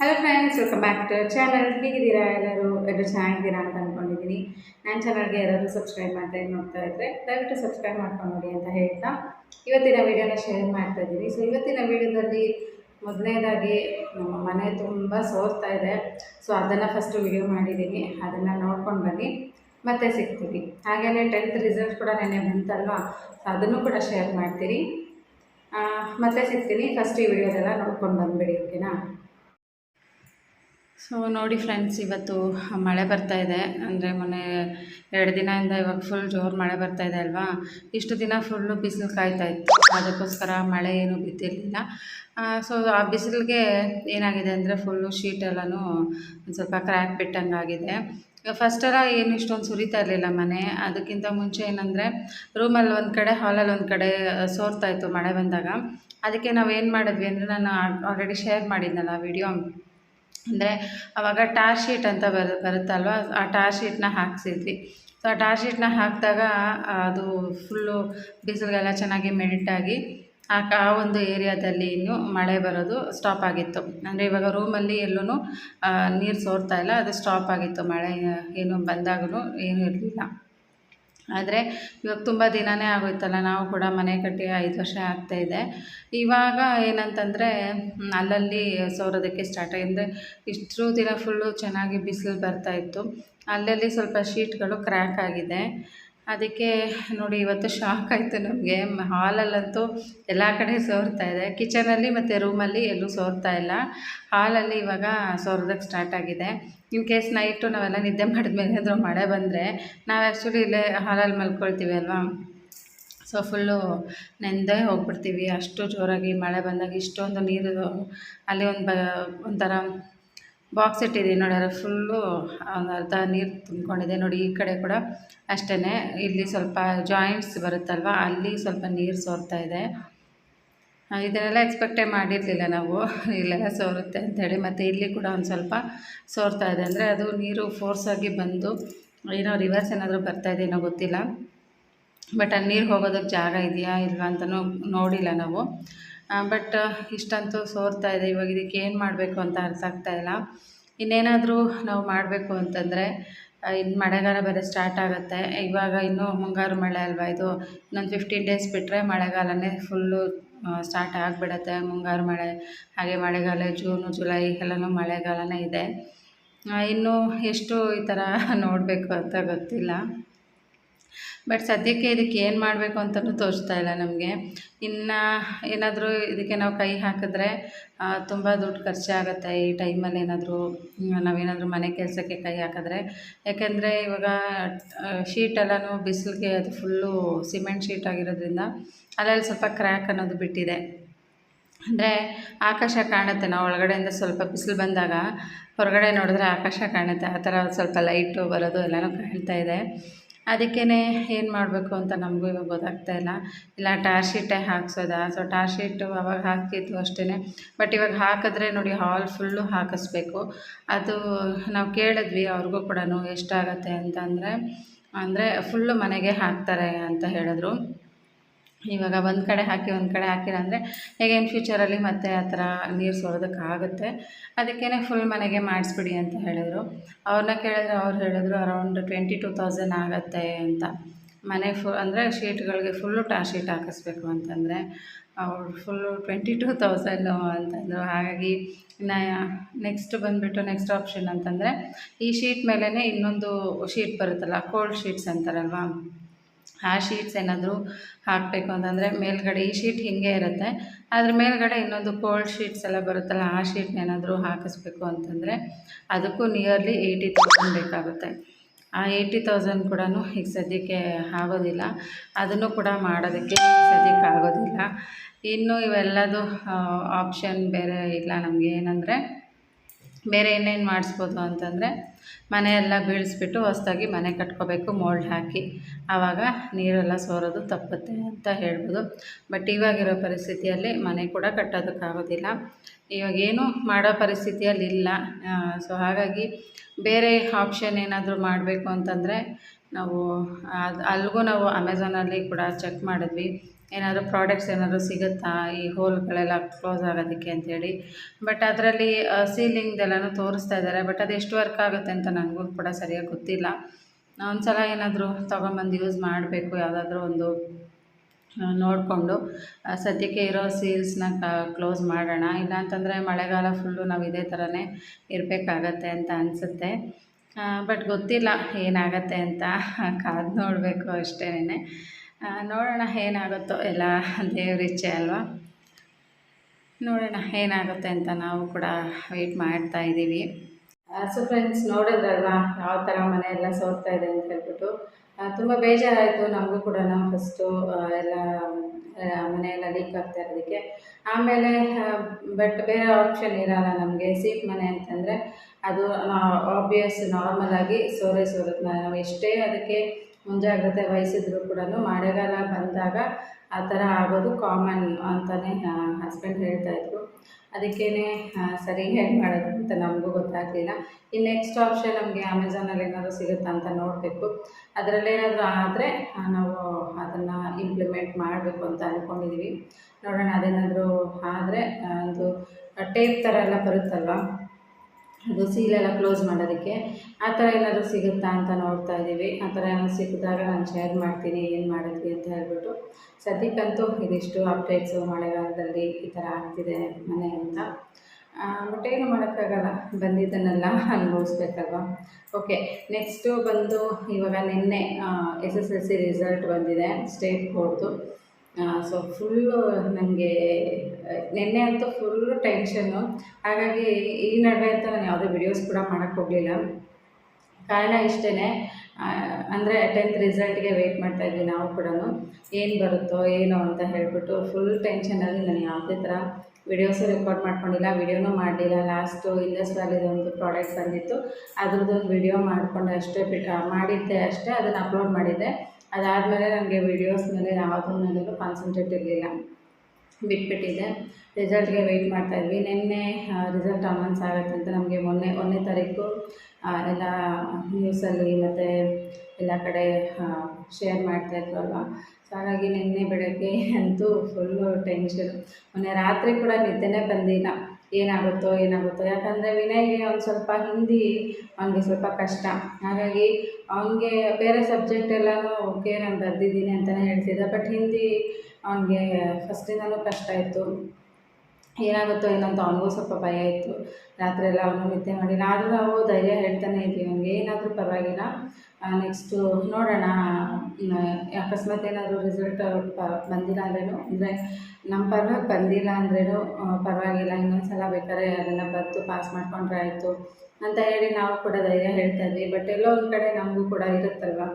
Hello friends welcome back to channel ಹೇಗಿದ್ದೀರಾ ಎಲ್ಲರೂ? ಎಲ್ಲರೂ ಚೆನ್ನಾಗಿದ್ದೀರಾ ಅಂತ ಅಂದ್ಕೊಂಡಿದ್ದೀನಿ ನನ್ನ ಚಾನಲ್ಗೆ ಯಾರಾದರೂ ಸಬ್ಸ್ಕ್ರೈಬ್ ಮಾಡ್ತಾ ನೋಡ್ತಾ ಇದ್ದರೆ ದಯವಿಟ್ಟು ಸಬ್ಸ್ಕ್ರೈಬ್ ಮಾಡ್ಕೊಂಡು ನೋಡಿ ಅಂತ ಹೇಳ್ತಾ ಇವತ್ತಿನ ವೀಡಿಯೋನ ಶೇರ್ ಮಾಡ್ತಾ ಇದ್ದೀನಿ. ಸೊ ಇವತ್ತಿನ ವೀಡಿಯೋದಲ್ಲಿ ಮೊದಲನೇದಾಗಿ ನಮ್ಮ ಮನೆ ತುಂಬ ಸೋರ್ತಾ ಇದೆ. ಸೊ ಅದನ್ನು ಫಸ್ಟು ವಿಡಿಯೋ ಮಾಡಿದ್ದೀನಿ. ಅದನ್ನು ನೋಡ್ಕೊಂಡು ಬನ್ನಿ. ಮತ್ತೆ ಸಿಗ್ತೀವಿ. ಹಾಗೆಯೇ ಟೆಂತ್ ರಿಸಲ್ಟ್ ಕೂಡ ನೆನೆ ಬಂತಲ್ವಾ? ಸೊ ಅದನ್ನು ಕೂಡ ಶೇರ್ ಮಾಡ್ತೀನಿ. ಮತ್ತೆ ಸಿಗ್ತೀನಿ. ಫಸ್ಟ್ ಈ ವಿಡಿಯೋದೆಲ್ಲ ನೋಡ್ಕೊಂಡು ಬಂದುಬಿಡಿ ಓಕೆನಾ ಸೊ ನೋಡಿ ಫ್ರೆಂಡ್ಸ್, ಇವತ್ತು ಮಳೆ ಬರ್ತಾ ಇದೆ. ಅಂದರೆ ಮೊನ್ನೆ ಎರಡು ದಿನದಿಂದ ಇವಾಗ ಫುಲ್ ಜೋರು ಮಳೆ ಬರ್ತಾ ಇದೆ ಅಲ್ವಾ? ಇಷ್ಟು ದಿನ ಫುಲ್ಲು ಬಿಸಿಲು ಕಾಯ್ತಾ ಇತ್ತು. ಅದಕ್ಕೋಸ್ಕರ ಮಳೆ ಏನು ಬಿದ್ದಿರಲಿಲ್ಲ. ಸೊ ಆ ಬಿಸಿಲಿಗೆ ಏನಾಗಿದೆ ಅಂದರೆ ಫುಲ್ಲು ಶೀಟ್ ಎಲ್ಲನೂ ಒಂದು ಸ್ವಲ್ಪ ಕ್ರ್ಯಾಕ್ ಬಿಟ್ಟಂಗೆ ಆಗಿದೆ ಫಸ್ಟೆಲ್ಲ ಏನು ಇಷ್ಟೊಂದು ಸುರಿತಾ ಇರಲಿಲ್ಲ ಮನೆ. ಅದಕ್ಕಿಂತ ಮುಂಚೆ ಏನಂದರೆ ರೂಮಲ್ಲಿ ಒಂದು ಕಡೆ ಹಾಲಲ್ಲಿ ಒಂದು ಕಡೆ ಸೋರ್ತಾ ಇತ್ತು ಮಳೆ ಬಂದಾಗ. ಅದಕ್ಕೆ ನಾವು ಏನು ಮಾಡಿದ್ವಿ ಅಂದರೆ ನಾನು ಆಲ್ರೆಡಿ ಶೇರ್ ಮಾಡಿದ್ನಲ್ಲ ವಿಡಿಯೋ ಅಂದರೆ ಆವಾಗ ಟಾರ್ ಶೀಟ್ ಅಂತ ಬರು ಬರುತ್ತಲ್ವ? ಆ ಟಾರ್ ಶೀಟ್ನ ಹಾಕ್ಸಿದ್ವಿ. ಸೊ ಆ ಟಾರ್ ಶೀಟ್ನ ಹಾಕಿದಾಗ ಅದು ಫುಲ್ಲು ಬಿಸಿಲಿಗೆಲ್ಲ ಚೆನ್ನಾಗಿ ಮೆಲ್ಟಾಗಿ ಆ ಆ ಒಂದು ಏರಿಯಾದಲ್ಲಿ ಇನ್ನು ಮಳೆ ಬರೋದು ಸ್ಟಾಪ್ ಆಗಿತ್ತು. ಅಂದರೆ ಇವಾಗ ರೂಮಲ್ಲಿ ಎಲ್ಲೂ ನೀರು ಸೋರ್ತಾ ಇಲ್ಲ. ಅದು ಸ್ಟಾಪ್ ಆಗಿತ್ತು. ಮಳೆ ಏನು ಬಂದಾಗೂ ಏನೂ ಇರಲಿಲ್ಲ. ಆದರೆ ಇವಾಗ ತುಂಬ ದಿನವೇ ಆಗೋಯ್ತಲ್ಲ, ನಾವು ಕೂಡ ಮನೆ ಕಟ್ಟಿ ಐದು ವರ್ಷ ಆಗ್ತಾ ಇದೆ. ಇವಾಗ ಏನಂತಂದರೆ ಅಲ್ಲಲ್ಲಿ ಸೋರೋದಕ್ಕೆ ಸ್ಟಾರ್ಟ್ ಆಗಿದೆ ಇಷ್ಟು ದಿನ ಫುಲ್ಲು ಚೆನ್ನಾಗಿ ಬಿಸಿಲು ಬರ್ತಾಯಿತ್ತು ಅಲ್ಲಲ್ಲಿ ಸ್ವಲ್ಪ ಶೀಟ್ಗಳು ಕ್ರ್ಯಾಕ್ ಆಗಿದೆ. ಅದಕ್ಕೆ ನೋಡಿ ಇವತ್ತು ಶಾಕ್ ಆಯಿತು ನಮಗೆ. ಹಾಲಲ್ಲಂತೂ ಎಲ್ಲ ಕಡೆ ಸೋರ್ತಾ ಇದೆ. ಕಿಚನಲ್ಲಿ ಮತ್ತು ರೂಮಲ್ಲಿ ಎಲ್ಲೂ ಸೋರ್ತಾ ಇಲ್ಲ. ಹಾಲಲ್ಲಿ ಇವಾಗ ಸೋರ್ದಕ್ಕೆ ಸ್ಟಾರ್ಟ್ ಆಗಿದೆ. ಇನ್ ಕೇಸ್ ನೈಟು ನಾವೆಲ್ಲ ನಿದ್ದೆ ಮಾಡಿದ್ಮೇಲೆ ಏನಾದರೂ ಮಳೆ ಬಂದರೆ ನಾವು ಆ್ಯಕ್ಚುಲಿ ಇಲ್ಲೇ ಹಾಲಲ್ಲಿ ಮಲ್ಕೊಳ್ತೀವಿ ಅಲ್ವಾ? ಸೊ ಫುಲ್ಲು ನೆಂದೇ ಹೋಗ್ಬಿಡ್ತೀವಿ. ಅಷ್ಟು ಜೋರಾಗಿ ಮಳೆ ಬಂದಾಗ ಇಷ್ಟೊಂದು ನೀರು ಅಲ್ಲಿ ಒಂದು ಬ ಒಂಥರ ಬಾಕ್ಸ್ ಇಟ್ಟಿದ್ದೀನಿ ನೋಡಿ ಅದ್ರ ಫುಲ್ಲು, ಒಂದು ಅರ್ಧ ನೀರು ತುಂಬ್ಕೊಂಡಿದೆ. ನೋಡಿ, ಈ ಕಡೆ ಕೂಡ ಅಷ್ಟೇ ಇಲ್ಲಿ ಸ್ವಲ್ಪ ಜಾಯಿಂಟ್ಸ್ ಬರುತ್ತಲ್ವ, ಅಲ್ಲಿ ಸ್ವಲ್ಪ ನೀರು ಸೋರ್ತಾ ಇದೆ. ಇದನ್ನೆಲ್ಲ ಎಕ್ಸ್ಪೆಕ್ಟೇ ಮಾಡಿರಲಿಲ್ಲ ನಾವು. ಇಲ್ಲೆಲ್ಲ ಸೋರುತ್ತೆ ಅಂಥೇಳಿ ಮತ್ತು ಇಲ್ಲಿ ಕೂಡ ಒಂದು ಸ್ವಲ್ಪ ಸೋರ್ತಾ ಇದೆ. ಅಂದರೆ ಅದು ನೀರು ಫೋರ್ಸಾಗಿ ಬಂದು ಏನೋ ರಿವರ್ಸ್ ಏನಾದರೂ ಬರ್ತಾ ಇದೆಯೇನೋ ಗೊತ್ತಿಲ್ಲ. ಬಟ್ ಅಲ್ಲಿ ನೀರು ಹೋಗೋದಕ್ಕೆ ಜಾಗ ಇದೆಯಾ ಇಲ್ವಾ ಅಂತಲೂ ನೋಡಿಲ್ಲ ನಾವು. ಬಟ್ ಇಷ್ಟಂತೂ ಸೋರ್ತಾ ಇದೆ. ಇವಾಗ ಇದಕ್ಕೆ ಏನು ಮಾಡಬೇಕು ಅಂತ ಅರ್ಥ ಆಗ್ತಾ ಇಲ್ಲ. ಇನ್ನೇನಾದರೂ ನಾವು ಮಾಡಬೇಕು ಅಂತಂದರೆ ಇನ್ನು ಮಳೆಗಾಲ ಬೇರೆ ಸ್ಟಾರ್ಟ್ ಆಗುತ್ತೆ. ಇವಾಗ ಇನ್ನೂ ಮುಂಗಾರು ಮಳೆ ಅಲ್ವಾ ಇದು? ಇನ್ನೊಂದು ಫಿಫ್ಟೀನ್ ಡೇಸ್ ಬಿಟ್ಟರೆ ಮಳೆಗಾಲನೇ ಫುಲ್ಲು ಸ್ಟಾರ್ಟ್ ಆಗಿಬಿಡತ್ತೆ. ಮುಂಗಾರು ಮಳೆ, ಹಾಗೆ ಮಳೆಗಾಲ ಜೂನು ಜುಲೈ ಎಲ್ಲನೂ ಮಳೆಗಾಲನೇ ಇದೆ. ಇನ್ನೂ ಎಷ್ಟು ಈ ಥರ ನೋಡಬೇಕು ಅಂತ ಗೊತ್ತಿಲ್ಲ. ಬಟ್ ಸದ್ಯಕ್ಕೆ ಇದಕ್ಕೆ ಏನು ಮಾಡಬೇಕು ಅಂತಲೂ ತೋರಿಸ್ತಾ ಇಲ್ಲ ನಮಗೆ. ಇನ್ನು ಏನಾದರೂ ಇದಕ್ಕೆ ನಾವು ಕೈ ಹಾಕಿದ್ರೆ ತುಂಬ ದುಡ್ಡು ಖರ್ಚಾಗುತ್ತೆ ಈ ಟೈಮಲ್ಲಿ ಏನಾದರೂ ನಾವೇನಾದರೂ ಮನೆ ಕೆಲಸಕ್ಕೆ ಕೈ ಹಾಕಿದ್ರೆ. ಯಾಕೆಂದರೆ ಇವಾಗ ಶೀಟ್ ಎಲ್ಲನೂ ಬಿಸಿಲಿಗೆ ಅದು ಫುಲ್ಲು ಸಿಮೆಂಟ್ ಶೀಟ್ ಆಗಿರೋದ್ರಿಂದ ಅಲ್ಲಲ್ಲಿ ಸ್ವಲ್ಪ ಕ್ರ್ಯಾಕ್ ಅನ್ನೋದು ಬಿಟ್ಟಿದೆ. ಅಂದರೆ ಆಕಾಶ ಕಾಣುತ್ತೆ, ನಾವು ಒಳಗಡೆಯಿಂದ ಸ್ವಲ್ಪ ಬಿಸಿಲು ಬಂದಾಗ ಹೊರಗಡೆ ನೋಡಿದ್ರೆ ಆಕಾಶ ಕಾಣುತ್ತೆ, ಆ ಥರ ಸ್ವಲ್ಪ ಲೈಟು ಬರೋದು ಎಲ್ಲನೂ ಕಾಣ್ತಾ ಇದೆ. ಅದಕ್ಕೇ ಏನು ಮಾಡಬೇಕು ಅಂತ ನಮಗೂ ಇವಾಗ ಗೊತ್ತಾಗ್ತಾ ಇಲ್ಲ. ಇಲ್ಲ ಟಾರ್ ಶೀಟೇ ಹಾಕ್ಸೋದಾ? ಸೊ ಟಾರ್ ಶೀಟು ಅವಾಗ ಹಾಕಿದ್ದು ಅಷ್ಟೇ ಬಟ್ ಇವಾಗ ಹಾಕಿದ್ರೆ ನೋಡಿ ಹಾಲ್ ಫುಲ್ಲು ಹಾಕಿಸ್ಬೇಕು. ಅದು ನಾವು ಕೇಳಿದ್ವಿ, ಅವ್ರಿಗೂ ಕೂಡ ಎಷ್ಟಾಗತ್ತೆ ಅಂತ ಅಂದರೆ ಅಂದರೆ ಫುಲ್ಲು ಮನೆಗೆ ಹಾಕ್ತಾರೆ ಅಂತ ಹೇಳಿದ್ರು. ಇವಾಗ ಒಂದು ಕಡೆ ಹಾಕಿ, ಒಂದು ಕಡೆ ಹಾಕಿಲ್ಲ ಅಂದರೆ ಹೇಗೆ ಇನ್ ಫ್ಯೂಚರಲ್ಲಿ ಮತ್ತೆ ಆ ಥರ ನೀರು ಸೋರೋದಕ್ಕಾಗುತ್ತೆ. ಅದಕ್ಕೇ ಫುಲ್ ಮನೆಗೆ ಮಾಡಿಸ್ಬಿಡಿ ಅಂತ ಹೇಳಿದರು. ಅವ್ರನ್ನ ಕೇಳಿದ್ರೆ ಅವ್ರು ಹೇಳಿದ್ರು ಅರೌಂಡ್ ಟ್ವೆಂಟಿ ಟೂ ತೌಸಂಡ್ ಆಗುತ್ತೆ ಅಂತ. ಮನೆ ಫು ಅಂದರೆ ಶೀಟ್ಗಳಿಗೆ ಫುಲ್ಲು ಟಾ ಶೀಟ್ ಹಾಕಿಸ್ಬೇಕು ಅಂತಂದರೆ ಅವ್ರು ಫುಲ್ಲು ಟ್ವೆಂಟಿ ಟೂ ತೌಸಂಡು ಅಂತಂದರು. ಹಾಗಾಗಿ ಇನ್ನು ನೆಕ್ಸ್ಟ್ ಬಂದುಬಿಟ್ಟು ನೆಕ್ಸ್ಟ್ ಆಪ್ಷನ್ ಅಂತಂದರೆ ಈ ಶೀಟ್ ಮೇಲೇ ಇನ್ನೊಂದು ಶೀಟ್ ಬರುತ್ತಲ್ಲ ಕೋಲ್ಡ್ ಶೀಟ್ಸ್ ಅಂತಾರಲ್ವಾ? ಆ ಶೀಟ್ಸ್ ಏನಾದರೂ ಹಾಕಬೇಕು ಅಂತಂದರೆ ಮೇಲ್ಗಡೆ ಈ ಶೀಟ್ ಹೀಗೆ ಇರುತ್ತೆ. ಅದ್ರ ಮೇಲ್ಗಡೆ ಇನ್ನೊಂದು ಕೋಲ್ಡ್ ಶೀಟ್ಸ್ ಎಲ್ಲ ಬರುತ್ತಲ್ಲ, ಆ ಶೀಟ್ನ ಏನಾದರೂ ಹಾಕಿಸ್ಬೇಕು ಅಂತಂದರೆ ಅದಕ್ಕೂ ನಿಯರ್ಲಿ ಏಯ್ಟಿ ತೌಸಂಡ್ ಬೇಕಾಗುತ್ತೆ. ಆ ಏಯ್ಟಿ ತೌಸಂಡ್ ಕೂಡ ಈಗ ಸದ್ಯಕ್ಕೆ ಆಗೋದಿಲ್ಲ. ಅದನ್ನು ಕೂಡ ಮಾಡೋದಕ್ಕೆ ಸದ್ಯಕ್ಕೆ ಆಗೋದಿಲ್ಲ. ಇನ್ನು ಇವೆಲ್ಲದು ಆಪ್ಷನ್ ಬೇರೆ ಇಲ್ಲ ನಮಗೆ ಏನಂದರೆ ಬೇರೆ ಏನೇನು ಮಾಡಿಸ್ಬೋದು ಅಂತಂದರೆ ಮನೆಯೆಲ್ಲ ಬೀಳಿಸ್ಬಿಟ್ಟು ಹೊಸ್ದಾಗಿ ಮನೆ ಕಟ್ಕೋಬೇಕು ಮೋಲ್ಡ್ ಹಾಕಿ. ಆವಾಗ ನೀರೆಲ್ಲ ಸೋರೋದು ತಪ್ಪುತ್ತೆ ಅಂತ ಹೇಳ್ಬೋದು. ಬಟ್ ಇವಾಗಿರೋ ಪರಿಸ್ಥಿತಿಯಲ್ಲಿ ಮನೆ ಕೂಡ ಕಟ್ಟೋದಕ್ಕಾಗೋದಿಲ್ಲ ಇವಾಗ ಏನು ಮಾಡೋ ಪರಿಸ್ಥಿತಿಯಲ್ಲಿ ಇಲ್ಲ ಸೊ ಹಾಗಾಗಿ ಬೇರೆ ಆಪ್ಷನ್ ಏನಾದರೂ ಮಾಡಬೇಕು ಅಂತಂದರೆ ನಾವು ಅದು ಅಲ್ಲಿಗೂ ನಾವು ಅಮೆಝಾನಲ್ಲಿ ಕೂಡ ಚೆಕ್ ಮಾಡಿದ್ವಿ. ಏನಾದರೂ ಪ್ರಾಡಕ್ಟ್ಸ್ ಏನಾದರೂ ಸಿಗುತ್ತಾ? ಈ ಹೋಲ್ಗಳೆಲ್ಲ ಕ್ಲೋಸ್ ಆಗೋದಕ್ಕೆ ಅಂಥೇಳಿ ಬಟ್ ಅದರಲ್ಲಿ ಸೀಲಿಂಗ್ದೆಲ್ಲನೂ ತೋರಿಸ್ತಾ ಇದ್ದಾರೆ. ಬಟ್ ಅದು ಎಷ್ಟು ವರ್ಕ್ ಆಗುತ್ತೆ ಅಂತ ನನಗೂ ಕೂಡ ಸರಿಯಾಗಿ ಗೊತ್ತಿಲ್ಲ. ಒಂದು ಸಲ ಏನಾದರೂ ತೊಗೊಂಬಂದು ಯೂಸ್ ಮಾಡಬೇಕು, ಯಾವುದಾದ್ರೂ ಒಂದು ನೋಡಿಕೊಂಡು ಸದ್ಯಕ್ಕೆ ಇರೋ ಸೀಲ್ಸ್ನ ಕ್ಲೋಸ್ ಮಾಡೋಣ. ಇಲ್ಲಾಂತಂದರೆ ಮಳೆಗಾಲ ಫುಲ್ಲು ನಾವು ಇದೇ ಥರನೇ ಇರಬೇಕಾಗತ್ತೆ ಅಂತ ಅನಿಸುತ್ತೆ. ಬಟ್ ಗೊತ್ತಿಲ್ಲ ಏನಾಗತ್ತೆ ಅಂತ ಕಾದು ನೋಡಬೇಕು ಅಷ್ಟೇನೆ. ನೋಡೋಣ ಏನಾಗುತ್ತೋ. ಎಲ್ಲ ದೇವ್ರ ಇಚ್ಛೆ ಅಲ್ವಾ? ನೋಡೋಣ ಏನಾಗುತ್ತೆ ಅಂತ ನಾವು ಕೂಡ ವೆಯ್ಟ್ ಮಾಡ್ತಾ ಇದ್ದೀವಿ. ಸೊ ಫ್ರೆಂಡ್ಸ್ ನೋಡಿದ್ರಲ್ವಾ? ಯಾವ ಥರ ಮನೆ ಎಲ್ಲ ಸೋರ್ತಾ ಇದೆ ಅಂತ ಹೇಳ್ಬಿಟ್ಟು. ತುಂಬ ಬೇಜಾರಾಯಿತು ನಮಗೂ ಕೂಡ ಫಸ್ಟು ಎಲ್ಲ ಮನೆಯೆಲ್ಲ ಲೀಕ್ ಆಗ್ತಾ ಇರೋದಕ್ಕೆ. ಆಮೇಲೆ ಬಟ್ ಬೇರೆ ಆಪ್ಷನ್ ಇರಲ್ಲ ನಮಗೆ, ಸೀಟ್ ಮನೆ ಅಂತಂದರೆ, ಅದು ಆಬ್ವಿಯಸ್ ನಾರ್ಮಲಾಗಿ ಸೋರೆ ಸೋರುತ್ತೆ ನಾವು ಎಷ್ಟೇ ಅದಕ್ಕೆ ಮುಂಜಾಗ್ರತೆ ವಹಿಸಿದ್ರು ಕೂಡ ಮಳೆಗಾಲ ಬಂದಾಗ ಆ ಥರ ಆಗೋದು ಕಾಮನ್ ಅಂತಲೇ ಹಸ್ಬೆಂಡ್ ಹೇಳ್ತಾಯಿದ್ರು ಅದಕ್ಕೇ ಸರಿ ಹೇಗೆ ಮಾಡೋದು ಅಂತ ನಮಗೂ ಗೊತ್ತಾಗಲಿಲ್ಲ. ಇನ್ನು ನೆಕ್ಸ್ಟ್ ಆಪ್ಷನ್ ನಮಗೆ ಅಮೆಝಾನಲ್ಲಿ ಏನಾದರೂ ಸಿಗುತ್ತಾ ಅಂತ ನೋಡಬೇಕು. ಅದರಲ್ಲೇನಾದರೂ ಆದರೆ ನಾವು ಅದನ್ನು ಇಂಪ್ಲಿಮೆಂಟ್ ಮಾಡಬೇಕು ಅಂತ ಅಂದ್ಕೊಂಡಿದ್ದೀವಿ ನೋಡೋಣ ಅದೇನಾದರೂ ಆದರೆ ಒಂದು ಟೇಪ್ ಥರ ಎಲ್ಲ ಬರುತ್ತಲ್ವ? ಅದು ಸೀಲೆಲ್ಲ ಕ್ಲೋಸ್ ಮಾಡೋದಕ್ಕೆ. ಆ ಥರ ಏನಾದರೂ ಸಿಗುತ್ತಾ ಅಂತ ನೋಡ್ತಾ ಇದ್ದೀವಿ. ಆ ಥರ ಏನಾದ್ರು ಸಿಕ್ಕಿದಾಗ ನಾನು ಶೇರ್ ಮಾಡ್ತೀನಿ, ಏನು ಮಾಡಿದ್ವಿ ಅಂತ ಹೇಳ್ಬಿಟ್ಟು. ಸದ್ಯಕ್ಕಂತೂ ಇದಿಷ್ಟು ಅಪ್ಡೇಟ್ಸು ಮಳೆಗಾಲದಲ್ಲಿ ಈ ಥರ ಆಗ್ತಿದೆ ಮನೆ ಅಂತ. ಬಟ್ ಏನು ಮಾಡೋಕ್ಕಾಗಲ್ಲ. ಬಂದಿದ್ದನ್ನೆಲ್ಲ ಅನುಭವಿಸ್ಬೇಕಲ್ವ? ಓಕೆ ನೆಕ್ಸ್ಟು ಬಂದು ಇವಾಗ ನಿನ್ನೆ S S L C result ಬಂದಿದೆ ಸ್ಟೇಟ್ ಬೋರ್ಡ್ದು ಸೊ ಫುಲ್ಲು ನನಗೆ ನಿನ್ನೆ ಅಂತೂ ಫುಲ್ಲು ಟೆನ್ಷನ್ನು ಹಾಗಾಗಿ ಈ ನಡುವೆ ಅಂತ ನಾನು ಯಾವುದೇ ವಿಡಿಯೋಸ್ ಕೂಡ ಮಾಡೋಕ್ಕೆ ಹೋಗಲಿಲ್ಲ. ಕಾರಣ ಇಷ್ಟೇ ಅಂದರೆ ಟೆಂತ್ ರಿಸಲ್ಟ್ಗೆ ವೆಯ್ಟ್ ಮಾಡ್ತಾಯಿದ್ವಿ ನಾವು ಕೂಡ ಏನು ಬರುತ್ತೋ, ಏನೋ ಅಂತ ಹೇಳಿಬಿಟ್ಟು ಫುಲ್ ಟೆನ್ಷನಲ್ಲಿ ನಾನು ಯಾವುದೇ ಥರ ವಿಡಿಯೋಸು ರೆಕಾರ್ಡ್ ಮಾಡ್ಕೊಂಡಿಲ್ಲ ವಿಡಿಯೋನೂ ಮಾಡಲಿಲ್ಲ. ಲಾಸ್ಟು ಇಂಡಸ್ ಒಂದು ಪ್ರಾಡಕ್ಟ್ ಬಂದಿತ್ತು. ಅದ್ರದ್ದೊಂದು ವಿಡಿಯೋ ಮಾಡಿಕೊಂಡು ಅಷ್ಟೇ ಬಿಟ್ಟು ಮಾಡಿದ್ದೆ ಅಷ್ಟೇ, ಅದನ್ನು ಅಪ್ಲೋಡ್ ಮಾಡಿದ್ದೆ. ಅದಾದಮೇಲೆ ನನಗೆ ವೀಡಿಯೋಸ್ ಮೇಲೆ ಯಾವುದ್ರ ಮೇಲೂ ಕಾನ್ಸಂಟ್ರೇಟ್ ಇರಲಿಲ್ಲ. ಬಿಟ್ಬಿಟ್ಟಿದ್ದೆ. ರಿಸಲ್ಟ್ಗೆ ವೆಯ್ಟ್ ಮಾಡ್ತಾಯಿದ್ವಿ ನಿನ್ನೆ ರಿಸಲ್ಟ್ ಅನೌನ್ಸ್ ಆಗುತ್ತೆ ಅಂತ ನಮಗೆ ಮೊನ್ನೆ ಒಂದನೇ ತಾರೀಕು ಎಲ್ಲ ನ್ಯೂಸಲ್ಲಿ ಮತ್ತು ಎಲ್ಲ ಕಡೆ ಶೇರ್ ಮಾಡ್ತಾಯಿದ್ರು ಅಲ್ವಾ? ಸೊ ಹಾಗಾಗಿ ನಿನ್ನೆ ಬೆಳಗ್ಗೆ ಅಂತೂ ಫುಲ್ಲು ಟೆನ್ಷನ್ ಮೊನ್ನೆ ರಾತ್ರಿ ಕೂಡ ನಿದ್ದೆನೇ ಬಂದಿಲ್ಲ. ಏನಾಗುತ್ತೋ ಏನಾಗುತ್ತೋ. ಯಾಕಂದರೆ ವಿನಯ್ಗೆ ಒಂದು ಸ್ವಲ್ಪ ಹಿಂದಿ, ಅವನಿಗೆ ಸ್ವಲ್ಪ ಕಷ್ಟ. ಹಾಗಾಗಿ ಅವನಿಗೆ ಬೇರೆ ಸಬ್ಜೆಕ್ಟ್ ಎಲ್ಲನೂ ಓಕೆ, ನಾನು ಬರೆದಿದ್ದೀನಿ ಅಂತಲೇ ಹೇಳ್ತಿದ್ದೆ. ಬಟ್ ಹಿಂದಿ ಅವನಿಗೆ ಫಸ್ಟಿಂದಲೂ ಕಷ್ಟ ಇತ್ತು ಏನಾಗುತ್ತೋ, ಏನಂತ ಅವನಿಗೂ ಸ್ವಲ್ಪ ಭಯ ಇತ್ತು. ರಾತ್ರಿ ಎಲ್ಲ ಅವನು ನಿದ್ದೆ ಮಾಡಿ ಆದರೂ ನಾವು ಧೈರ್ಯ ಹೇಳ್ತಾನೆ ಇದ್ದೀವಿ ಅವನಿಗೆ. ಏನಾದರೂ ಪರವಾಗಿಲ್ಲ. ನೆಕ್ಸ್ಟು ನೋಡೋಣ. ಅಕಸ್ಮಾತ್ ಏನಾದರೂ ರಿಸಲ್ಟ್ ಬಂದಿಲ್ಲ ಅಂದ್ರೇನು, ಅಂದರೆ ನಮ್ಮ ಪರವಾಗಿ ಬಂದಿಲ್ಲ ಅಂದ್ರೇನು ಪರವಾಗಿಲ್ಲ. ಇನ್ನೊಂದು ಅದನ್ನ ಬರೆದು ಪಾಸ್ ಮಾಡಿಕೊಂಡ್ರೆ ಆಯಿತು ಅಂತ ಹೇಳಿ ನಾವು ಕೂಡ ಧೈರ್ಯ ಹೇಳ್ತಾ ಇದ್ವಿ. ಬಟ್ ಎಲ್ಲೋ ಒಂದು ಕಡೆ ನಮಗೂ ಕೂಡ ಇರುತ್ತಲ್ವ?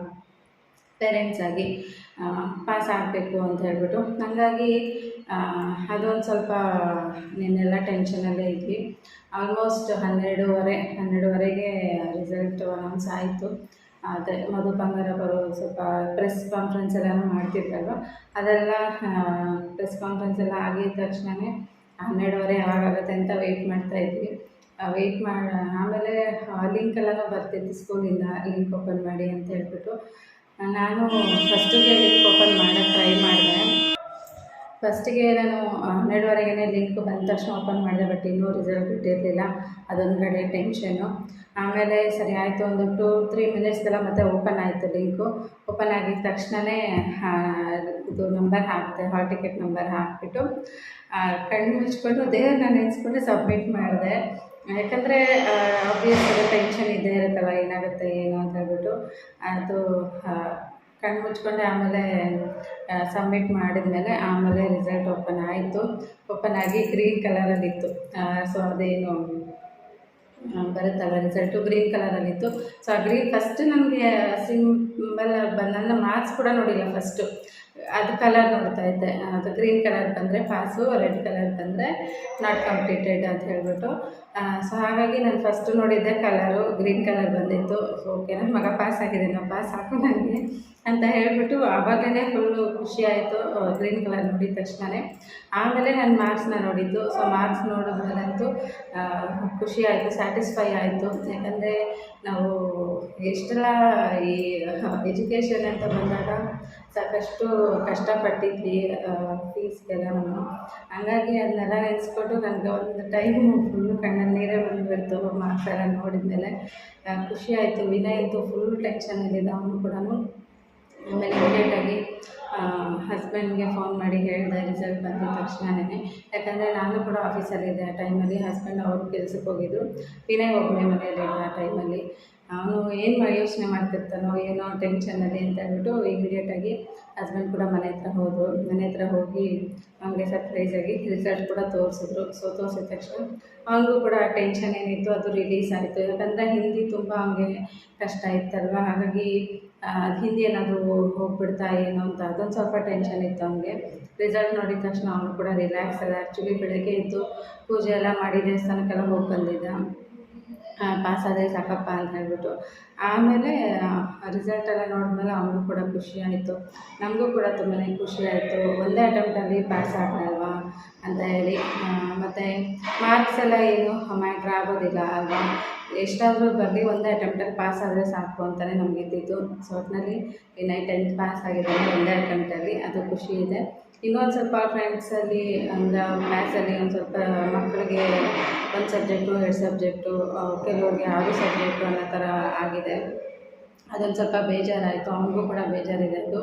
ಪೇರೆಂಟ್ಸ್ ಆಗಿ ಪಾಸ್ ಆಗಬೇಕು ಅಂತ ಹೇಳ್ಬಿಟ್ಟು. ಹಾಗಾಗಿ ಅದೊಂದು ಸ್ವಲ್ಪ ನಿನ್ನೆಲ್ಲ ಟೆನ್ಷನಲ್ಲೇ ಇದ್ವಿ. ಆಲ್ಮೋಸ್ಟ್ ಹನ್ನೆರಡೂವರೆ, ಹನ್ನೆರಡುವರೆಗೆ ರಿಸಲ್ಟ್ ಅನೌನ್ಸ್ ಆಯಿತು. ಅದೇ ಮಧು ಬಂಗಾರ ಬರೋ ಸ್ವಲ್ಪ ಪ್ರೆಸ್ ಕಾನ್ಫರೆನ್ಸ್ ಎಲ್ಲನೂ ಮಾಡ್ತಿದ್ರಲ್ವ ಅದೆಲ್ಲ ಪ್ರೆಸ್ ಕಾನ್ಫರೆನ್ಸ್ ಎಲ್ಲ ಆಗಿದ ತಕ್ಷಣವೇ ಹನ್ನೆರಡುವರೆ ಯಾವಾಗಾಗುತ್ತೆ ಅಂತ ವೆಯ್ಟ್ ಮಾಡ್ತಾಯಿದ್ವಿ ವೆಯ್ಟ್ ಮಾಡಿ ಆಮೇಲೆ ಲಿಂಕ್ ಎಲ್ಲ ಬರ್ತಿತ್ತು ಸ್ಕೂಲಿಂದ ಲಿಂಕ್ ಓಪನ್ ಮಾಡಿ ಅಂತ ಹೇಳ್ಬಿಟ್ಟು. ನಾನು ಫಸ್ಟಿಗೆ ಲಿಂಕ್ ಓಪನ್ ಮಾಡೋಕ್ಕೆ ಟ್ರೈ ಮಾಡಿದೆ. ಫಸ್ಟಿಗೆ ನಾನು ಹನ್ನೆರಡುವರೆಗೆ ಲಿಂಕ್ ಬಂದ ತಕ್ಷಣ ಓಪನ್ ಮಾಡಿದೆ ಬಟ್ ಇನ್ನೂ ರಿಸಲ್ಟ್ ಬಿಟ್ಟಿರಲಿಲ್ಲ ಅದೊಂದು ಕಡೆ ಟೆನ್ಷನ್ನು ಆಮೇಲೆ ಸರಿ ಆಯಿತು, ಒಂದು ಟೂ ತ್ರೀ ಮಿನಿಟ್ಸ್ಗೆಲ್ಲ ಮತ್ತೆ ಓಪನ್ ಆಯಿತು ಲಿಂಕು ಓಪನ್ ಆಗಿದ ತಕ್ಷಣವೇ ಇದು ನಂಬರ್ ಹಾಕಿದೆ ಹಾಲ್ ಟಿಕೆಟ್ ನಂಬರ್ ಹಾಕಿಬಿಟ್ಟು ಕಣ್ಣು ಮುಚ್ಕೊಂಡು ನಾನು ನೆನೆಸ್ಕೊಂಡು ಸಬ್ಮಿಟ್ ಮಾಡಿದೆ. ಯಾಕಂದರೆ ಆಬ್ವಿಯಸ್ ಟೆನ್ಷನ್ ಇದ್ದೇ ಇರುತ್ತಲ್ಲ, ಏನಾಗುತ್ತೆ, ಏನು ಅಂತ ಹೇಳ್ಬಿಟ್ಟು, ಅದು ಕಣ್ಣು ಮುಚ್ಕೊಂಡೆ, ಆಮೇಲೆ ಸಬ್ಮಿಟ್ ಮಾಡಿದ್ಮೇಲೆ ಆಮೇಲೆ ರಿಸಲ್ಟ್ ಓಪನ್ ಆಯಿತು. ಓಪನ್ ಆಗಿ ಗ್ರೀನ್ ಕಲರಲ್ಲಿತ್ತು ಸೊ ಅದೇನು ಬರುತ್ತಲ್ಲ ರಿಸಲ್ಟು ಗ್ರೀನ್ ಕಲರಲ್ಲಿತ್ತು ಸೊ ಆ ಗ್ರೀನ್ ಫಸ್ಟ್ ನನಗೆ ಸಿಂಬಲ್ ಬಂದ ನನ್ನ ಮಾರ್ಕ್ಸ್ ಕೂಡ ನೋಡಿಲ್ಲ ಫಸ್ಟು ಅದು ಕಲರ್ ನೋಡ್ತಾ ಇದ್ದೆ. ಅದು ಗ್ರೀನ್ ಕಲರ್ ಬಂದರೆ ಪಾಸು ರೆಡ್ ಕಲರ್ ಬಂದರೆ ನಾಟ್ ಕಂಪ್ಲೀಟೆಡ್ ಅಂತ ಹೇಳ್ಬಿಟ್ಟು. ಸೊ ಹಾಗಾಗಿ ನಾನು ಫಸ್ಟು ನೋಡಿದ್ದೆ ಕಲರು ಗ್ರೀನ್ ಕಲರ್ ಬಂದಿತ್ತು. ಓಕೆ ನನ್ನ ಮಗ ಪಾಸ್ ಆಗಿದ್ದೇನೋ ಪಾಸ್ ಹಾಕು ನನಗೆ ಅಂತ ಹೇಳಿಬಿಟ್ಟು ಆವಾಗಲೇ ಫುಲ್ಲು ಖುಷಿ ಆಯಿತು ಗ್ರೀನ್ ಕಲರ್ ನೋಡಿದ ತಕ್ಷಣವೇ ಆಮೇಲೆ ನನ್ನ ಮಾರ್ಕ್ಸ್ನ ನೋಡಿದ್ದು. ಸೊ ಮಾರ್ಕ್ಸ್ ನೋಡಿದ್ಮೇಲಂತೂ ಖುಷಿ ಆಯಿತು ಸ್ಯಾಟಿಸ್ಫೈ ಆಯಿತು. ಯಾಕಂದರೆ ನಾವು ಎಷ್ಟೆಲ್ಲ ಈ ಎಜುಕೇಷನ್ ಅಂತ ಬಂದಾಗ ಸಾಕಷ್ಟು ಕಷ್ಟಪಟ್ಟಿದ್ವಿ ಫೀಸ್ಗೆಲ್ಲ ಹಂಗಾಗಿ ಅದನ್ನೆಲ್ಲ ನೆನೆಸ್ಕೊಂಡು ನನಗೆ ಒಂದು ಟೈಮು ಫುಲ್ಲು ಕಣ್ಣಲ್ಲಿ ನೀರೇ ಬಂದುಬಿಡ್ತು ಮಾರ್ಕ್ಸ್ ಎಲ್ಲ ನೋಡಿದ್ಮೇಲೆ ಖುಷಿ ಆಯಿತು. ವಿನಯ್ ಅಂತೂ ಫುಲ್ ಟೆನ್ಷನಲ್ಲಿದ್ದ ಅವನು ಕೂಡ ಆಮೇಲೆ ಇಮಿಡಿಯೇಟಾಗಿ ಹಸ್ಬೆಂಡ್ಗೆ ಫೋನ್ ಮಾಡಿ ಹೇಳಿದೆ ರಿಸಲ್ಟ್ ಬಂದಿದ ತಕ್ಷಣವೇ ಯಾಕಂದರೆ ನಾನು ಕೂಡ ಆಫೀಸಲ್ಲಿದ್ದೆ ಆ ಟೈಮಲ್ಲಿ ಹಸ್ಬೆಂಡ್ ಅವರು ಕೆಲ್ಸಕ್ಕೆ ಹೋಗಿದ್ರು. ವಿನಯ್ ಒಬ್ಬನೇ ಮನೆಯಲ್ಲಿದ್ದ ಆ ಟೈಮಲ್ಲಿ ಅವನು ಏನು ಯೋಚನೆ ಮಾಡ್ತಿರ್ತಾನೋ ಏನೋ ಟೆನ್ಷನಲ್ಲಿ ಅಂತ ಹೇಳ್ಬಿಟ್ಟು ಇಮಿಡಿಯೇಟಾಗಿ ಹಸ್ಬೆಂಡ್ ಕೂಡ ಮನೆ ಹತ್ರ ಹೋದರು. ಮನೆ ಹತ್ರ ಹೋಗಿ ಅವನಿಗೆ ಸರ್ಪ್ರೈಸಾಗಿ ರಿಸಲ್ಟ್ ಕೂಡ ತೋರಿಸಿದ್ರು. ಸೊ ತೋರಿಸಿದ ತಕ್ಷಣ ಅವನಿಗೂ ಕೂಡ ಟೆನ್ಷನ್ ಏನಿತ್ತು, ಅದು ರಿಲೀಸ್ ಆಯಿತು. ಯಾಕಂದರೆ ಹಿಂದಿ ತುಂಬ ಅವನಿಗೆ ಕಷ್ಟ ಇತ್ತಲ್ವ? ಹಾಗಾಗಿ ಹಿಂದಿ ಏನಾದರೂ ಹೋಗ್ಬಿಡ್ತಾ ಏನೋ ಅಂತ ಅದೊಂದು ಸ್ವಲ್ಪ ಟೆನ್ಷನ್ ಇತ್ತು ಅವನಿಗೆ. ರಿಸಲ್ಟ್ ನೋಡಿದ ತಕ್ಷಣ ಅವನು ಕೂಡ ರಿಲ್ಯಾಕ್ಸ್ ಅದ ಆ್ಯಕ್ಚುಲಿ ಬೆಳಗ್ಗೆ ಇತ್ತು ಪೂಜೆ ಎಲ್ಲ ಮಾಡಿ ದೇವಸ್ಥಾನಕ್ಕೆಲ್ಲ ಹೋಗಿ ಬಂದಿದ್ದ. ಪಾಸ್ ಆದರೆ ಸಾಕಪ್ಪ ಅಂತ ಹೇಳ್ಬಿಟ್ಟು. ಆಮೇಲೆ ರಿಸಲ್ಟ್ ಎಲ್ಲ ನೋಡಿದ್ಮೇಲೆ ಅವನಿಗೂ ಕೂಡ ಖುಷಿ ಆಯಿತು. ನಮಗೂ ಕೂಡ ತುಂಬಾ ಖುಷಿ ಆಯಿತು. ಒಂದೇ ಅಟೆಂಪ್ಟಲ್ಲಿ ಪಾಸ್ ಆದ್ನಲ್ವಾ ಅಂತ ಹೇಳಿ. ಮತ್ತು ಮಾರ್ಕ್ಸ್ ಎಲ್ಲ ಏನು ಮ್ಯಾಟ್ರ್ ಆಗೋದಿಲ್ಲ ಅಲ್ವಾ? ಎಷ್ಟಾದರೂ ಬರಲಿ, ಒಂದೇ ಅಟೆಂಪ್ಟಲ್ಲಿ ಪಾಸ್ ಆದರೆ ಸಾಕು ಅಂತಲೇ ನಮಗೆ ಇದ್ದಿದ್ದು ಸೊ ಒಟ್ಟಿನಲ್ಲಿ ವಿನಯ್ ಟೆಂತ್ ಪಾಸ್ ಆಗಿದ್ದಾನೆ ಒಂದೇ ಅಟೆಂಪ್ಟಲ್ಲಿ ಅದು ಖುಷಿ ಇದೆ. ಇನ್ನೊಂದು ಸ್ವಲ್ಪ ಫ್ರೆಂಡ್ಸಲ್ಲಿ ಅಂದರೆ ಮ್ಯಾಥ್ಸಲ್ಲಿ ಒಂದು ಸ್ವಲ್ಪ ಮಕ್ಕಳಿಗೆ ಒಂದು ಸಬ್ಜೆಕ್ಟು ಎರಡು ಸಬ್ಜೆಕ್ಟು ಕೆಲವ್ರಿಗೆ ಆರು ಸಬ್ಜೆಕ್ಟು ಅನ್ನೋ ಥರ ಆಗಿದೆ. ಅದೊಂದು ಸ್ವಲ್ಪ ಬೇಜಾರಾಯಿತು, ಅವನಿಗೂ ಕೂಡ ಬೇಜಾರಿದೆ ಅದು.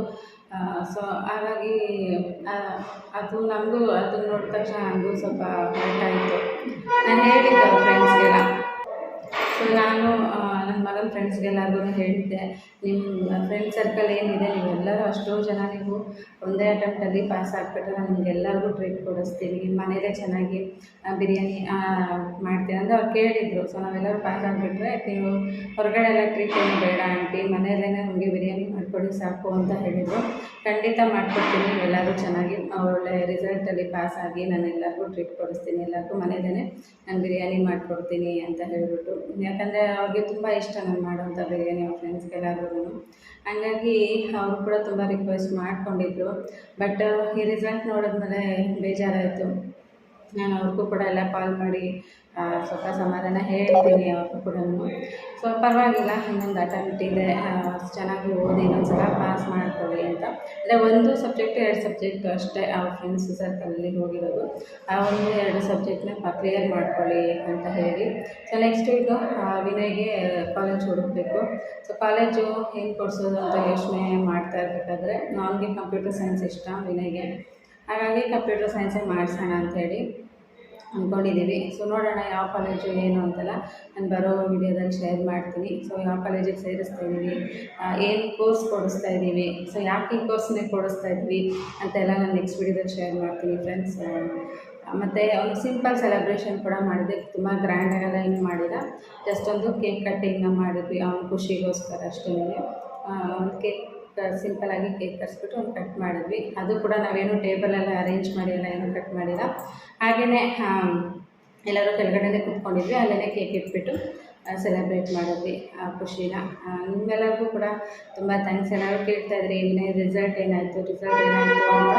ಸೊ ಹಾಗಾಗಿ ಅದು ನಮಗೂ ಅದನ್ನ ನೋಡಿದ ತಕ್ಷಣ ನನಗೂ ಸ್ವಲ್ಪ ಹರ್ಟ್ ನಾನು ಹೇಳಿದ್ದೆ ಫ್ರೆಂಡ್ಸ್ಗೆಲ್ಲ ನಾನು ನನ್ನ ಫ್ರೆಂಡ್ಸ್ಗೆಲ್ಲರಿಗೂ ಹೇಳಿದ್ದೆ. ನಿಮ್ಮ ಫ್ರೆಂಡ್ ಸರ್ಕಲ್ ಏನಿದೆ, ನೀವೆಲ್ಲರೂ ಅಷ್ಟೋ ಜನ ನೀವು ಒಂದೇ ಅಟೆಂಪ್ಟಲ್ಲಿ ಪಾಸ್ ಆಗಿಬಿಟ್ರೆ ನಾನು ನಿಮಗೆಲ್ಲರಿಗೂ ಟ್ರೀಟ್ ಕೊಡಿಸ್ತೀನಿ. ಮನೇಲೇ ಚೆನ್ನಾಗಿ ಬಿರಿಯಾನಿ ಮಾಡ್ತೀನಿ ಅಂದರೆ ಅವ್ರು ಕೇಳಿದರು. ಸೊ ನಾವೆಲ್ಲರೂ ಪಾಸ್ ಆಗಿಬಿಟ್ರೆ ನೀವು ಹೊರಗಡೆ ಎಲ್ಲ ಟ್ರೀಟ್ ಏನು ಬೇಡ, ಆಂಟಿ ಮನೆಯಲ್ಲೇ ನಮಗೆ ಬಿರಿಯಾನಿ ಮಾಡಿಕೊಡಿ ಸಾಕು ಅಂತ ಹೇಳಿದರು. ಖಂಡಿತ ಮಾಡಿಕೊಡ್ತೀನಿ, ಎಲ್ಲರೂ ಚೆನ್ನಾಗಿ. ಒಳ್ಳೆ ರಿಸಲ್ಟಲ್ಲಿ ಪಾಸ್ ಆಗಿ ನಾನು ಎಲ್ಲರಿಗೂ ಟ್ರೀಟ್ ಕೊಡಿಸ್ತೀನಿ, ಎಲ್ಲರಿಗೂ ಮನೆಯಲ್ಲೇ ನಾನು ಬಿರಿಯಾನಿ ಮಾಡಿಕೊಡ್ತೀನಿ ಅಂತ ಹೇಳಿಬಿಟ್ಟು. ಯಾಕಂದರೆ ಅವ್ರಿಗೆ ತುಂಬ ಇಷ್ಟ ನಾನು ಮಾಡೋಂಥ ಬಿರಿಯಾನಿ ಅವ್ರ ಫ್ರೆಂಡ್ಸ್ಗೆಲ್ಲರಿಗೂ ಹಂಗಾಗಿ ಅವರು ಕೂಡ ತುಂಬ ರಿಕ್ವೆಸ್ಟ್ ಮಾಡಿಕೊಂಡಿದ್ರು. ಬಟ್ ಈ ರಿಸಲ್ಟ್ ನೋಡಿದ್ಮೇಲೆ ಬೇಜಾರಾಯಿತು. ನಾನು ಅವ್ರಿಗೂ ಕೂಡ ಎಲ್ಲ ಕಾಲ್ ಮಾಡಿ ಸ್ವಲ್ಪ ಸಮಾಧಾನ ಹೇಳ್ತೀನಿ ಅವ್ರಿಗೂ ಕೂಡ ಸೊ ಪರವಾಗಿಲ್ಲ, ಇನ್ನೊಂದು ಅಟೆಂಪ್ಟ್ ಇದೆ. ಚೆನ್ನಾಗಿ ಓದಿ ಇನ್ನೊಂದು ಸಲ ಪಾಸ್ ಮಾಡ್ಕೊಳ್ಳಿ ಅಂತ. ಅಂದರೆ ಒಂದು ಸಬ್ಜೆಕ್ಟ್ ಎರಡು ಸಬ್ಜೆಕ್ಟ್ ಅಷ್ಟೇ ಅವ್ರ ಫ್ರೆಂಡ್ಸ್ ಸರ್ಕಲಲ್ಲಿ ಹೋಗಿರೋದು. ಆ ಒಂದು ಎರಡು ಸಬ್ಜೆಕ್ಟ್ನ ಕ್ಲಿಯರ್ ಮಾಡ್ಕೊಳ್ಳಿ ಅಂತ ಹೇಳಿ. ಸೊ ನೆಕ್ಸ್ಟ್ ಇದು ವಿನಯ್ಗೆ ಕಾಲೇಜ್ ಹುಡುಕಬೇಕು. ಸೊ ಕಾಲೇಜು ಏನು ಕೊಡಿಸೋದು ಅಂತ ಯೋಚನೆ ಮಾಡ್ತಾ ಇರಬೇಕಾದ್ರೆ ನನಗೆ ಕಂಪ್ಯೂಟರ್ ಸೈನ್ಸ್ ಇಷ್ಟ ವಿನಯ್ಗೆ. ಹಾಗಾಗಿ ಕಂಪ್ಯೂಟರ್ ಸೈನ್ಸೇ ಮಾಡಿಸೋಣ ಅಂಥೇಳಿ ಅಂದ್ಕೊಂಡಿದ್ದೀವಿ ಸೊ ನೋಡೋಣ ಯಾವ ಕಾಲೇಜು ಏನು ಅಂತೆಲ್ಲ. ನಾನು ಬರೋ ವಿಡಿಯೋದಲ್ಲಿ ಶೇರ್ ಮಾಡ್ತೀನಿ. ಸೊ ಯಾವ ಕಾಲೇಜಿಗೆ ಸೇರಿಸ್ತಾ ಇದ್ದೀವಿ ಏನು ಕೋರ್ಸ್ ಕೊಡಿಸ್ತಾ ಇದ್ದೀವಿ ಸೊ ಯಾಕೆ ಈ ಕೋರ್ಸ್ನೇ ಕೊಡಿಸ್ತಾ ಇದ್ವಿ ಅಂತೆಲ್ಲ ನಾನು ನೆಕ್ಸ್ಟ್ ವಿಡಿಯೋದಲ್ಲಿ ಶೇರ್ ಮಾಡ್ತೀನಿ ಫ್ರೆಂಡ್ಸ್ ಮತ್ತು ಒಂದು ಸಿಂಪಲ್ ಸೆಲೆಬ್ರೇಷನ್ ಕೂಡ ಮಾಡಿದೆ ತುಂಬ ಗ್ರ್ಯಾಂಡಾಗೆಲ್ಲ ಏನು ಮಾಡಿಲ್ಲ. ಜಸ್ಟ್ ಒಂದು ಕೇಕ್ ಕಟ್ಟಿಂಗ್ನ ಮಾಡಿದ್ವಿ. ಅವ್ನ ಖುಷಿಗೋಸ್ಕರ ಅಷ್ಟೇ. ಒಂದು ಕೇಕ್ ಸಿಂಪಲಾಗಿ ಕೇಕ್ ತರಿಸ್ಬಿಟ್ಟು ಒಂದು ಕಟ್ ಮಾಡಿದ್ವಿ. ಅದು ಕೂಡ ನಾವೇನು ಟೇಬಲೆಲ್ಲ ಅರೇಂಜ್ ಮಾಡಿ ಏನು ಕಟ್ ಮಾಡಿಲ್ಲ. ಹಾಗೆಯೇ ಎಲ್ಲರೂ ಕೆಳಗಡೆನೇ ಕೂತ್ಕೊಂಡಿದ್ವಿ. ಅಲ್ಲೇ ಕೇಕ್ ಇಟ್ಬಿಟ್ಟು ಸೆಲೆಬ್ರೇಟ್ ಮಾಡಿದ್ವಿ, ಆ, ಖುಷಿನ. ನಿಮ್ಮೆಲ್ಲರಿಗೂ ಕೂಡ ತುಂಬ ಥ್ಯಾಂಕ್ಸ್ ಎಲ್ಲರೂ ಕೇಳ್ತಾ ಇದ್ರಿ, ಇನ್ನೇ ರಿಸಲ್ಟ್ ಏನಾಯಿತು ರಿಸಲ್ಟ್ ಏನಾಯಿತು ಅಂತ.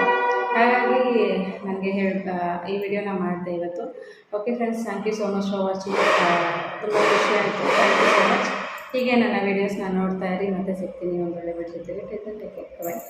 ಹಾಗಾಗಿ ನನಗೆ ಹೇಳ್ತಾ ಈ ವಿಡಿಯೋನ ಮಾಡಿದೆ ಇವತ್ತು. Okay friends thank you so much for watching ತುಂಬ ಖುಷಿ ಆಯಿತು. ಥ್ಯಾಂಕ್ ಯು ಸೊ ಮಚ್ ಹೀಗೆ ನನ್ನ ವೀಡಿಯೋಸ್ನ ನೋಡ್ತಾ ಇರಿ ಮತ್ತೆ ಸಿಗ್ತೀನಿ ಒಂದು ಒಳ್ಳೆ ವಿಡಿಯೋ ಟೇಕ್ ಬಾಯ್